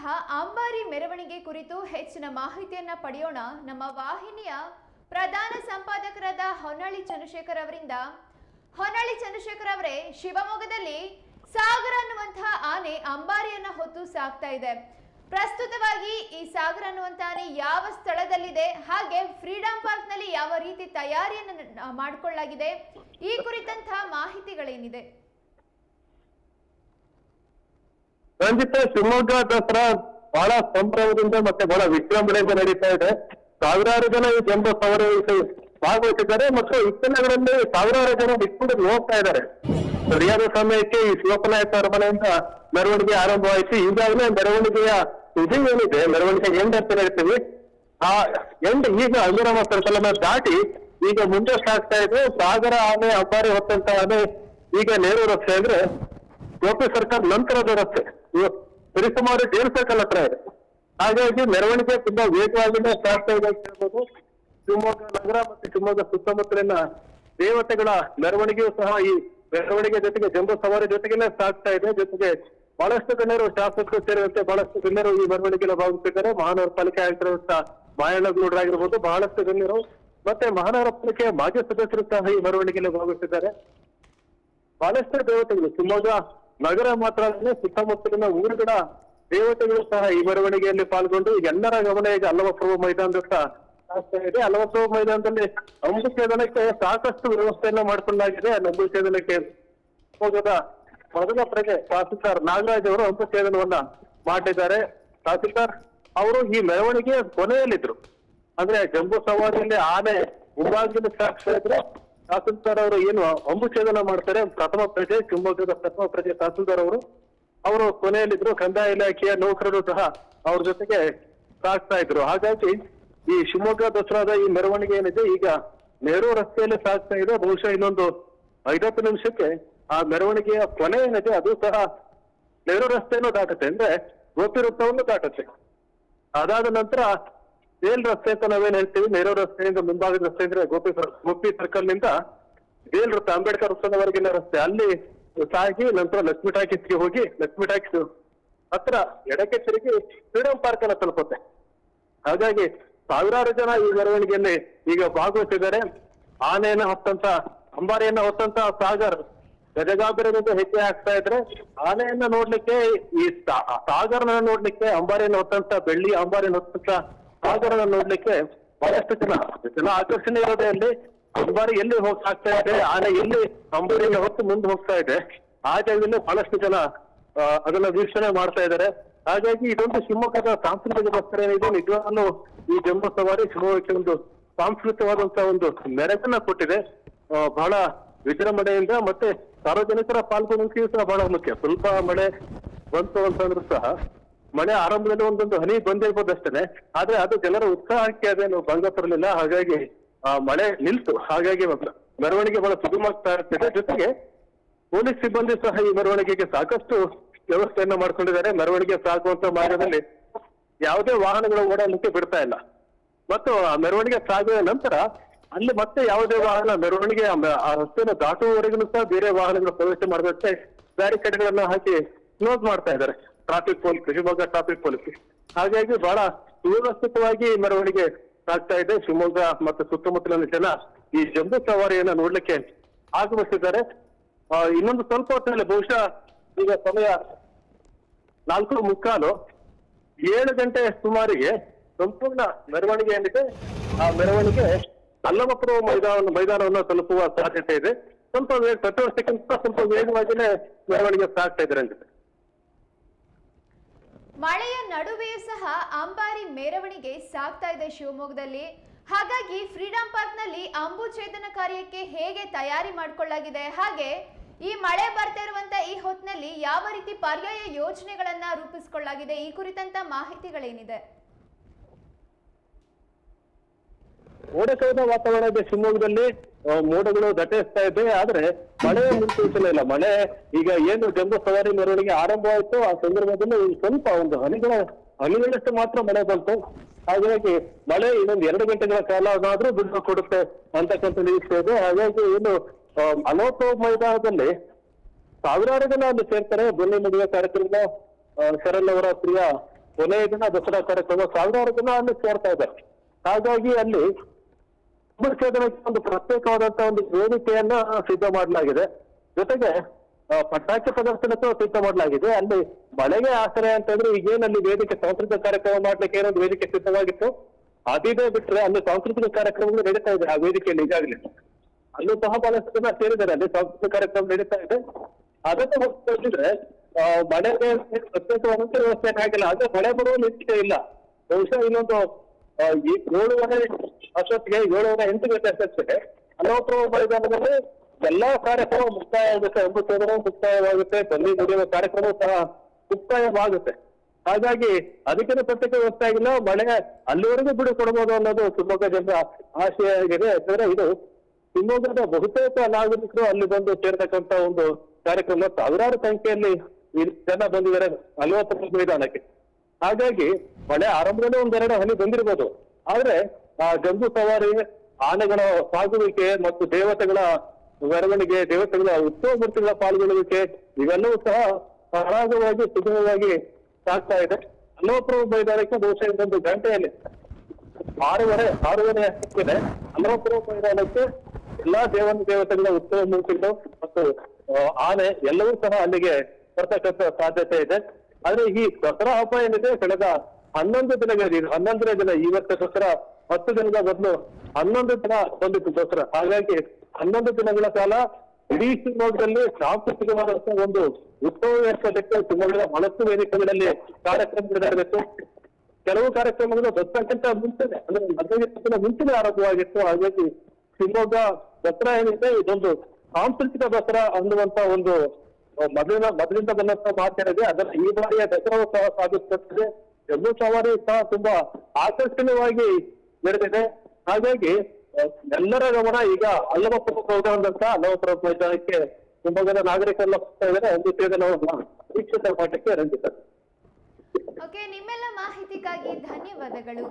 ಸಾಗುತ್ತಿರುವಂತಹ ಅಂಬಾರಿ ಮೆರವಣಿಗೆ ಕುರಿತು ಹೆಚ್ಚಿನ ಮಾಹಿತಿಯನ್ನ ಪಡೆಯೋಣ. ನಮ್ಮ ವಾಹಿನಿಯ ಪ್ರಧಾನ ಸಂಪಾದಕರಾದ ಹೊನ್ನಾಳಿ ಚಂದ್ರಶೇಖರ್ ಅವರಿಂದ. ಹೊನ್ನಾಳಿ ಚಂದ್ರಶೇಖರ್ ಅವರೇ, ಶಿವಮೊಗ್ಗದಲ್ಲಿ ಸಾಗರ ಅನ್ನುವಂತಹ ಆನೆ ಅಂಬಾರಿಯನ್ನ ಹೊತ್ತು ಸಾಕ್ತಾ ಇದೆ. ಪ್ರಸ್ತುತವಾಗಿ ಈ ಸಾಗರ ಅನ್ನುವಂತ ಆನೆ ಯಾವ ಸ್ಥಳದಲ್ಲಿದೆ, ಹಾಗೆ ಫ್ರೀಡಂ ಪಾರ್ಕ್ನಲ್ಲಿ ಯಾವ ರೀತಿ ತಯಾರಿಯನ್ನು ಮಾಡಿಕೊಳ್ಳಲಾಗಿದೆ, ಈ ಕುರಿತಂತಹ ಮಾಹಿತಿಗಳೇನಿದೆ? ರಂಜಿತ, ಶಿವಮೊಗ್ಗ ದಸರಾ ಬಹಳ ಸಂಭ್ರಮದಿಂದ ಮತ್ತೆ ಬಹಳ ವಿಜೃಂಭಣೆಯಿಂದ ನಡೀತಾ ಇದೆ. ಸಾವಿರಾರು ಜನ ಈ ಜಂಬೂ ಸವಾರಿ ಭಾಗವಹಿಸಿದ್ದಾರೆ ಮತ್ತು ಇತ್ತೀಚಿನಲ್ಲಿ ಸಾವಿರಾರು ಜನ ಇಟ್ಕೊಂಡು ನೋಡ್ತಾ ಇದ್ದಾರೆ. ಸರಿಯಾದ ಸಮಯಕ್ಕೆ ಈ ಶಿವಪನಾಯಕ ಅರಮನೆಯಿಂದ ಮೆರವಣಿಗೆ ಆರಂಭವಾಯಿತು. ಈಗಾಗಲೇ ಮೆರವಣಿಗೆಯ ವಿಧಿ ಏನಿದೆ? ಮೆರವಣಿಗೆ ಎಂಡ್ ಅಂತ ಹೇಳ್ತೀವಿ. ಆ ಎಂಡ್ ಈಗ ಅನುರಾಮ ಸರ್ಕಲನ್ನ ದಾಟಿ ಈಗ ಮುಂದೆ ಸಾಗ್ತಾ ಇದೆ. ಸಾಗರ ಆನೆ ಅಬ್ಬಾರಿ ಹೊತ್ತಂತ ಆನೆ, ಈಗ ನೇರು ರಸ್ತೆ ಅಂದ್ರೆ ಗೋಪಿ ಸರ್ಕಲ್ ನಂತರದ ರಸ್ತೆ. ಸರಿಸುಮಾರು ಡೇರ್ ಸರ್ಕಲ್ ಹತ್ರ. ಇದೆ ಹಾಗಾಗಿ ಮೆರವಣಿಗೆ ತುಂಬಾ ವೇಗವಾಗಿನೇ ಸ್ಟಾರ್ಟ್ ಆಗಿದೆ ಅಂತ ಹೇಳ್ಬೋದು. ಶಿವಮೊಗ್ಗ ನಗರ ಮತ್ತು ಶಿವಮೊಗ್ಗ ಸುತ್ತಮುತ್ತಲಿನ ದೇವತೆಗಳ ಮೆರವಣಿಗೆಯೂ ಸಹ ಈ ಮೆರವಣಿಗೆ ಜೊತೆಗೆ ಜಂಬೂ ಸವಾರಿ ಜೊತೆಗೇನೆ ಸಾಗ್ತಾ ಇದೆ. ಜೊತೆಗೆ ಬಹಳಷ್ಟು ಗಣ್ಯರು, ಶಾಸಕರು ಸೇರಿದಂತೆ ಬಹಳಷ್ಟು ಗಣ್ಯರು ಈ ಮೆರವಣಿಗೆಯಲ್ಲಿ ಭಾಗವಹಿಸಿದ್ದಾರೆ. ಮಹಾನಗರ ಪಾಲಿಕೆ ಆಗಿರುವಂತಹ ಮಾಯಣ್ಣಗೌಡರಾಗಿರ್ಬೋದು ಬಹಳಷ್ಟು ಗಣ್ಯರು ಮತ್ತೆ ಮಹಾನಗರ ಪಾಲಿಕೆಯ ಮಾಜಿ ಸದಸ್ಯರು ಸಹ ಈ ಮೆರವಣಿಗೆಯಲ್ಲಿ ಭಾಗವಹಿಸಿದ್ದಾರೆ. ಬಹಳಷ್ಟು ದೇವತೆಗಳು, ಶಿವಮೊಗ್ಗ ನಗರ ಮಾತ್ರ ಅಲ್ಲದೆ ಸುತ್ತಮುತ್ತಲಿನ ಊರುಗಳ ದೇವತೆಗಳು ಸಹ ಈ ಮೆರವಣಿಗೆಯಲ್ಲಿ ಪಾಲ್ಗೊಂಡು ಎಲ್ಲರ ಗಮನ ಈಗ ಅಲ್ಲವಪ್ರಭು ಮೈದಾನದತ್ತ ಇದೆ. ಅಲ್ಲವಪ್ರಭು ಮೈದಾನದಲ್ಲಿ ಅಂಬುಸೇದನಕ್ಕೆ ಸಾಕಷ್ಟು ವ್ಯವಸ್ಥೆಯನ್ನ ಮಾಡಿಕೊಳ್ಳಲಾಗಿದೆ. ಅಲ್ಲಿ ಅಂಬುಸೇದನಕ್ಕೆ ಹೋಗದ ಮೊದಲ ಪ್ರಜೆ ತಹಸೀಲ್ದಾರ್ ನಾಗರಾಜ್ ಅವರು ಅಂಬುಸೇದನವನ್ನ ಮಾಡಿದ್ದಾರೆ. ತಹಸೀಲ್ದಾರ್ ಅವರು ಈ ಮೆರವಣಿಗೆ ಕೊನೆಯಲ್ಲಿದ್ರು. ಅಂದ್ರೆ ಜಂಬೂ ಸವಾರಿಯಲ್ಲಿ ಆನೆ ಮುಂಭಾಗದಲ್ಲಿ ಸಾಕ್ತಾ ಇದ್ರೆ ತಹಸೀಲ್ದಾರ್ ಅವರು ಏನು ಅಂಬುಛೇದನ ಮಾಡ್ತಾರೆ, ಪ್ರಥಮ ಪ್ರಜೆ ಶಿವಮೊಗ್ಗದ ಪ್ರಥಮ ಪ್ರಜೆ ತಹಸೀಲ್ದಾರ್ ಅವರು. ಅವರು ಕೊನೆಯಲ್ಲಿದ್ರು ಕಂದಾಯ ಇಲಾಖೆಯ ನೌಕರರು ಸಹ ಅವ್ರ ಜೊತೆಗೆ ಸಾಗ್ತಾ ಇದ್ರು. ಹಾಗಾಗಿ ಈ ಶಿವಮೊಗ್ಗ ದಸರಾದ ಈ ಮೆರವಣಿಗೆ ಏನಿದೆ, ಈಗ ನೆಹರು ರಸ್ತೆಯಲ್ಲಿ ಸಾಗ್ತಾ ಇದೆ. ಬಹುಶಃ ಇನ್ನೊಂದು ಐವತ್ತು ನಿಮಿಷಕ್ಕೆ ಆ ಮೆರವಣಿಗೆಯ ಕೊನೆ ಏನಿದೆ, ಅದು ಸಹ ನೆಹರು ರಸ್ತೆಯನ್ನು ದಾಟುತ್ತೆ. ಅಂದ್ರೆ ಗೋಪಿ ವೃತ್ತವನ್ನು ದಾಟುತ್ತೆ. ಅದಾದ ನಂತರ ಬೇಲ್ ರಸ್ತೆ ಅಂತ ನಾವೇನ್ ಹೇಳ್ತೀವಿ? ನೆಹರು ರಸ್ತೆಯಿಂದ ಮುಂಭಾಗದ ರಸ್ತೆ ಅಂದ್ರೆ ಗೋಪಿ ಗೋಪಿ ಸರ್ಕಲ್ನಿಂದ ಬೇಲ್ ವೃತ್ತ ಅಂಬೇಡ್ಕರ್ ವೃತ್ತದವರೆಗಿನ ರಸ್ತೆ. ಅಲ್ಲಿ ಸಾಗಿ ನಂತರ ಲಕ್ಷ್ಮಿ ಟಾಕೀಸ್ಗೆ ಹೋಗಿ ಲಕ್ಷ್ಮಿ ಟಾಕೀಸ್ ಹತ್ರ ಎಡಕ್ಕೆ ತಿರುಗಿ ಫ್ರೀಡಂ ಪಾರ್ಕ್ ಅನ್ನ ತಲುಪುತ್ತೆ. ಹಾಗಾಗಿ ಸಾವಿರಾರು ಜನ ಈ ಮೆರವಣಿಗೆಯಲ್ಲಿ ಈಗ ಭಾಗವಹಿಸಿದ್ದಾರೆ. ಆನೆಯನ್ನ ಹೊತ್ತಂತ, ಅಂಬಾರಿಯನ್ನ ಹೊತ್ತಂತ ಸಾಗರ್ ಗಜಗಾಭಿರದಿಂದ ಹೆಜ್ಜೆ ಹಾಕ್ತಾ ಇದ್ರೆ ಆನೆಯನ್ನ ನೋಡ್ಲಿಕ್ಕೆ ಈ ಸಾಗರನ ನೋಡ್ಲಿಕ್ಕೆ ಅಂಬಾರಿಯನ್ನ ಹೊತ್ತಂತ, ಬೆಳ್ಳಿ ಅಂಬಾರಿಯನ್ನ ಹೊತ್ತಂತ ಸಾಗರನ ನೋಡ್ಲಿಕ್ಕೆ ಬಹಳಷ್ಟು ಜನ ಜನ ಆಕರ್ಷಣೆ ಇರೋದೇ ಅಲ್ಲಿ. ಅಂಬಾರಿ ಎಲ್ಲಿ ಹೋಗ್ತಾ ಆಗ್ತಾ ಇದೆ, ಆನೆ ಎಲ್ಲಿ ಅಂಬಾರಿಯನ್ನ ಹೊತ್ತು ಮುಂದೆ ಹೋಗ್ತಾ ಇದೆ. ಆ ಜಾಗದಲ್ಲಿ ಬಹಳಷ್ಟು ಜನ ಅದನ್ನ ವೀಕ್ಷಣೆ ಮಾಡ್ತಾ ಇದ್ದಾರೆ. ಹಾಗಾಗಿ ಇದೊಂದು ಶಿವಮೊಗ್ಗದ ಸಾಂಸ್ಕೃತಿಕ ಬಸ್ತರ ಏನಿದೆ, ನಿಜವಾಗ್ಲೂ ಈ ಜಂಬೂ ಶಿವಮೊಗ್ಗಕ್ಕೆ ಒಂದು ಸಾಂಸ್ಕೃತಿಕವಾದಂತಹ ಒಂದು ಮೆರಗನ್ನ ಕೊಟ್ಟಿದೆ. ಬಹಳ ವಿಜೃಂಭಣೆಯಿಂದ ಮತ್ತೆ ಸಾರ್ವಜನಿಕರ ಪಾಲ್ಗೊಳ್ಳುವಿಕೆಯೂ ಸಹ ಬಹಳ ಮುಖ್ಯ. ಸ್ವಲ್ಪ ಮಳೆ ಬಂತು ಅಂತಂದ್ರೂ ಸಹ ಮಳೆ ಆರಂಭದಲ್ಲಿ ಒಂದೊಂದು ಹನಿ ಬಂದಿರ್ಬೋದು ಅಷ್ಟೇ ಆದ್ರೆ ಅದು ಜನರ ಉತ್ಸಾಹಕ್ಕೆ ಅದೇನು ಭಂಗ ತರಲಿಲ್ಲ. ಹಾಗಾಗಿ ಆ ಮಳೆ ನಿಲ್ತು. ಹಾಗಾಗಿ ಮೆರವಣಿಗೆ ಬಹಳ ಸುಗಮಾಗ್ತಾ ಇರ್ತದೆ ಜೊತೆಗೆ ಪೊಲೀಸ್ ಸಿಬ್ಬಂದಿ ಸಹ ಈ ಮೆರವಣಿಗೆಗೆ ಸಾಕಷ್ಟು ವ್ಯವಸ್ಥೆಯನ್ನ ಮಾಡ್ಕೊಂಡಿದ್ದಾರೆ. ಮೆರವಣಿಗೆ ಸಾಗುವಂತ ಮಾರ್ಗದಲ್ಲಿ ಯಾವುದೇ ವಾಹನಗಳು ಓಡಾಡಲಿಕ್ಕೆ ಬಿಡ್ತಾ ಇಲ್ಲ. ಮತ್ತು ಆ ಮೆರವಣಿಗೆ ಸಾಗುವ ನಂತರ ಅಲ್ಲಿ ಮತ್ತೆ ಯಾವುದೇ ವಾಹನ ಮೆರವಣಿಗೆ ಆ ರಸ್ತೆಯನ್ನು ದಾಟುವವರೆಗೂ ಸಹ ಬೇರೆ ವಾಹನಗಳು ಪ್ರವೇಶ ಮಾಡದಂತೆ ಬ್ಯಾರಿಕೇಡ್ಗಳನ್ನ ಹಾಕಿ ಕ್ಲೋಸ್ ಮಾಡ್ತಾ ಇದ್ದಾರೆ. Traffic police Shivamogga traffic police ಹಾಗಾಗಿ ಬಹಳ ಸುವ್ಯವಸ್ಥಿತವಾಗಿ ಮೆರವಣಿಗೆ ಸಾಗ್ತಾ ಇದೆ. ಶಿವಮೊಗ್ಗ ಮತ್ತು ಸುತ್ತಮುತ್ತಲಿನ ಜನ ಈ ಜಂಬೂ ಸವಾರಿಯನ್ನ ನೋಡ್ಲಿಕ್ಕೆ ಆಗಮಿಸಿದ್ದಾರೆ. ಇನ್ನೊಂದು ಸ್ವಲ್ಪ ಹೊತ್ತಿನಲ್ಲಿ ಬಹುಶಃ ಈಗ ಸಮಯ ನಾಲ್ಕು ಮುಕ್ಕಾಲು. ಏಳು ಗಂಟೆ ಸುಮಾರಿಗೆ ಸಂಪೂರ್ಣ ಮೆರವಣಿಗೆ ಏನಿದೆ, ಆ ಮೆರವಣಿಗೆ ಅಲ್ಲಮಪುರ ಮೈದಾನ, ಮೈದಾನವನ್ನು ತಲುಪುವ ಸಾಧ್ಯತೆ ಇದೆ. ಸ್ವಲ್ಪ ಪ್ರತಿ ವರ್ಷಕ್ಕಿಂತ ಸ್ವಲ್ಪ ವೇಗವಾಗಿನೇ ಮೆರವಣಿಗೆ ಸಾಗ್ತಾ ಇದ್ದಾರೆ ಮಳೆಯ ನಡುವೆಯೂ ಸಹ ಅಂಬಾರಿ ಮೆರವಣಿಗೆ ಸಾಗ್ತಾ ಇದೆ ಶಿವಮೊಗ್ಗದಲ್ಲಿ. ಹಾಗಾಗಿ ಫ್ರೀಡಂ ಪಾರ್ಕ್ನಲ್ಲಿ ಅಂಬು ಛೇದನ ಕಾರ್ಯಕ್ಕೆ ಹೇಗೆ ತಯಾರಿ ಮಾಡಿಕೊಳ್ಳಲಾಗಿದೆ, ಹಾಗೆ ಈ ಮಳೆ ಬರ್ತಾ ಇರುವಂತ ಈ ಹೊತ್ತಿನಲ್ಲಿ ಯಾವ ರೀತಿ ಪರ್ಯಾಯ ಯೋಜನೆಗಳನ್ನ ರೂಪಿಸಿಕೊಳ್ಳಲಾಗಿದೆ, ಈ ಕುರಿತಂತ ಮಾಹಿತಿಗಳೇನಿದೆ? ಮೋಡ ಕವಿದ ವಾತಾವರಣ ಇದೆ ಶಿವಮೊಗ್ಗದಲ್ಲಿ ಮೋಡಗಳು ದಟ್ಟಿಸ್ತಾ ಇದೆ. ಆದ್ರೆ ಮಳೆ ಮುನ್ಸೂಚನೆ ಇಲ್ಲ. ಮಳೆ ಈಗ ಏನು ಜಂಬೂ ಸವಾರಿ ಮೆರವಣಿಗೆ ಆರಂಭ ಆಯ್ತು ಆ ಸಂದರ್ಭದಲ್ಲಿ ಸ್ವಲ್ಪ ಒಂದು ಹನಿಗಳ, ಹನಿಗಳಷ್ಟು ಮಾತ್ರ ಮಳೆ ಬಂತು. ಹಾಗಾಗಿ ಮಳೆ ಇನ್ನೊಂದು ಎರಡು ಗಂಟೆಗಳ ಕಾಲ ಅದಾದ್ರೂ ಬಿಡುವ ಕೊಡುತ್ತೆ ಅಂತಕ್ಕಂಥ ನಿರೀಕ್ಷೆ ಇದೆ. ಹಾಗಾಗಿ ಏನು ಅಲೋತ್ಸವ ಮೈದಾನದಲ್ಲಿ ಸಾವಿರಾರು ಜನ ಅಲ್ಲಿ ಸೇರ್ತಾರೆ. ಬನ್ನಿ ಮದುವೆ ಕಾರ್ಯಕ್ರಮ ಶರಣ್ ಅವರ ಪ್ರಿಯ ಕೊನೆಯ ದಿನ ದಸರಾ ಕಾರ್ಯಕ್ರಮ. ಸಾವಿರಾರು ಜನ ಅಲ್ಲಿ ಸೇರ್ತಾ ಇದ್ದಾರೆ. ಹಾಗಾಗಿ ಅಲ್ಲಿ ವಿಸರ್ಜನೆಗೆ ಒಂದು ಪ್ರತ್ಯೇಕವಾದಂತಹ ಒಂದು ವೇದಿಕೆಯನ್ನ ಸಿದ್ಧ ಮಾಡಲಾಗಿದೆ. ಜೊತೆಗೆ ಪಟಾಕಿ ಪ್ರದರ್ಶನಕ್ಕೂ ಸಿದ್ಧ ಮಾಡಲಾಗಿದೆ. ಅಲ್ಲಿ ಮಳೆಗೆ ಆಶ್ರಯ ಅಂತಂದ್ರೆ ಈಗೇನಲ್ಲಿ ವೇದಿಕೆ ಸಾಂಸ್ಕೃತಿಕ ಕಾರ್ಯಕ್ರಮ ಮಾಡ್ಲಿಕ್ಕೆ ಏನೊಂದು ವೇದಿಕೆ ಸಿದ್ಧವಾಗಿತ್ತು. ಅದಿದೆ ಬಿಟ್ರೆ ಅಲ್ಲಿ ಸಾಂಸ್ಕೃತಿಕ ಕಾರ್ಯಕ್ರಮಗಳು ನಡೀತಾ ಇದೆ ಆ ವೇದಿಕೆಯಲ್ಲಿ ಈಗಾಗಲೇ. ಅಲ್ಲೂ ಸಹ ಬಹಳಷ್ಟು ಜನ ಸೇರಿದ್ದಾರೆ. ಅಲ್ಲಿ ಸಾಂಸ್ಕೃತಿಕ ಕಾರ್ಯಕ್ರಮ ನಡೀತಾ ಇದೆ. ಹೊರತುಪಡಿಸಿದ್ರೆ ಆ, ಮಳೆಗೆ ಪ್ರತ್ಯೇಕವಾದಂತ ವ್ಯವಸ್ಥೆ ಆಗಿಲ್ಲ ಆದ್ರೆ ಮಳೆ ಬರುವ ನಿಶ್ಚಿತ ಇಲ್ಲ. ಬಹುಶಃ ಇನ್ನೊಂದು ಈ ಏಳುವರೆ ಅಷ್ಟೊತ್ತಿಗೆ ಏಳುವರೆ ಎಂಟು ಗಂಟೆ ಅಷ್ಟೊತ್ತಿಗೆ ಅನವಪುರ ಮೈದಾನದಲ್ಲಿ ಎಲ್ಲಾ ಕಾರ್ಯಕ್ರಮ ಮುಕ್ತಾಯ ಆಗುತ್ತೆ ದಿನ ಮುಕ್ತಾಯವಾಗುತ್ತೆ, ಬನ್ನಿ ನಡೆಯುವ ಕಾರ್ಯಕ್ರಮ ಸಹ ಮುಕ್ತಾಯವಾಗುತ್ತೆ. ಹಾಗಾಗಿ ಅದಕ್ಕಿಂತ ಪ್ರತ್ಯೇಕ ವ್ಯವಸ್ಥೆ ಆಗಿಲ್ಲ, ಮಳೆ ಅಲ್ಲಿವರೆಗೂ ಬಿಡು ಕೊಡಬಹುದು ಅನ್ನೋದು ಶಿವಮೊಗ್ಗ ಜನರ ಆಶಯ ಯಾಕಂದ್ರೆ ಇದು ಶಿವಮೊಗ್ಗದ ಬಹುತೇಕ ನಾಗರಿಕರು ಅಲ್ಲಿ ಬಂದು ಸೇರ್ತಕ್ಕಂತ ಒಂದು ಕಾರ್ಯಕ್ರಮ. ಸಾವಿರಾರು ಸಂಖ್ಯೆಯಲ್ಲಿ ಜನ ಬಂದಿದ್ದಾರೆ ನಲವತ್ತು ಮೈದಾನಕ್ಕೆ. ಹಾಗಾಗಿ ಮಳೆ ಆರಂಭದಲ್ಲೇ ಒಂದೆರಡು ಹನಿ ಬಂದಿರ್ಬೋದು. ಆದ್ರೆ, ಆ ಜಂಬೂ ಸವಾರಿ, ಆನೆಗಳ ಸಾಗುವಿಕೆ ಮತ್ತು ದೇವತೆಗಳ ಮೆರವಣಿಗೆ, ದೇವತೆಗಳ ಉತ್ಸವ ಮೂರ್ತಿಗಳ ಪಾಲ್ಗೊಳ್ಳುವಿಕೆ, ಇವೆಲ್ಲವೂ ಸಹ ಸರಾಗವಾಗಿ ಸುಗಮವಾಗಿ ಸಾಗ್ತಾ ಇದೆ. ಅಲ್ಲೋಪುರ ಮೈದಾನಕ್ಕೆ ಬಹುಶಃ ಇನ್ನೊಂದು ಗಂಟೆಯಲ್ಲಿ. ಆರೂವರೆ ಆರೂವರೆ ಹಕ್ಕಿದೆ ಅಲ್ಲೋಪುರ ಮೈದಾನಕ್ಕೆ ಎಲ್ಲಾ ದೇವನ, ದೇವತೆಗಳ ಉತ್ಸವ ಮೂರ್ತಿಗಳು ಮತ್ತು ಆನೆ ಎಲ್ಲವೂ ಸಹ ಅಲ್ಲಿಗೆ ಬರ್ತಕ್ಕಂಥ ಸಾಧ್ಯತೆ ಇದೆ. ಆದ್ರೆ ಈ ದಸರಾ ಹಬ್ಬ ಏನಿದೆ, ಕಳೆದ ಹನ್ನೊಂದು ದಿನಗಳಲ್ಲಿ ಹನ್ನೊಂದನೇ ದಿನ ದಸರಾ, ಹತ್ತು ದಿನದ ಬದಲು ಹನ್ನೊಂದು ದಿನ ಬಂದಿತ್ತು ಗೋಸ್ಕರ ಹಾಗಾಗಿ ಹನ್ನೊಂದು ದಿನಗಳ ಕಾಲ ಇಡೀ ಶಿವಮೊಗ್ಗದಲ್ಲಿ ಸಾಂಸ್ಕೃತಿಕವಾದಂತಹ ಒಂದು ಉತ್ಸವ ಏರ್ಪಡಕ್ಕೆ ಶಿವಮೊಗ್ಗದ ಬಹಳಷ್ಟು ವೇದಿಕೆಗಳಲ್ಲಿ ಕಾರ್ಯಕ್ರಮಗಳು ನಡೆದಿತ್ತು. ಕೆಲವು ಕಾರ್ಯಕ್ರಮಗಳು ದಸರಾಕ್ಕಿಂತ ಮುಂಚೆನೆ ಅಂದ್ರೆ ಹದಿನೈದು ಮುಂಚೆನೆ ಆರಂಭವಾಗಿತ್ತು. ಹಾಗಾಗಿ ಶಿವಮೊಗ್ಗ ದಸರಾ ಏನಿದೆ, ಇದೊಂದು ಸಾಂಸ್ಕೃತಿಕ ದಸರಾ ಅನ್ನುವಂತ ಒಂದು, ಮೊದಲಿನ, ಮೊದಲಿಂದ ಬಂದಂತ ಮಾತೇನಿದೆ. ಅದರ ಈ ಬಾರಿಯ ದಸರಾ ಸಹ ಸಾಗಿಸುತ್ತದೆ ಜಂಬೂ ಸವಾರಿ ಸಹ ತುಂಬಾ ಆಕರ್ಷಣೀಯವಾಗಿ ನಡೆದಿದೆ. ಹಾಗಾಗಿ ಎಲ್ಲರ ಗಮನ ಈಗ ಅಲ್ಲಮಪುರ ಹೋಗುವಂತ ಅಲ್ಲಮಪುರ ಮೈದಾನಕ್ಕೆ ಜನ ನಾಗರಿಕರೆಲ್ಲ ಹೋಗ್ತಾ ಇದ್ದಾರೆ. ಒಂದು ನಾವು ವೀಕ್ಷಿತ ಪಾಠಕ್ಕೆ ರಂಜಿತ. ಓಕೆ ನಿಮ್ಮೆಲ್ಲ ಮಾಹಿತಿಗಾಗಿ ಧನ್ಯವಾದಗಳು.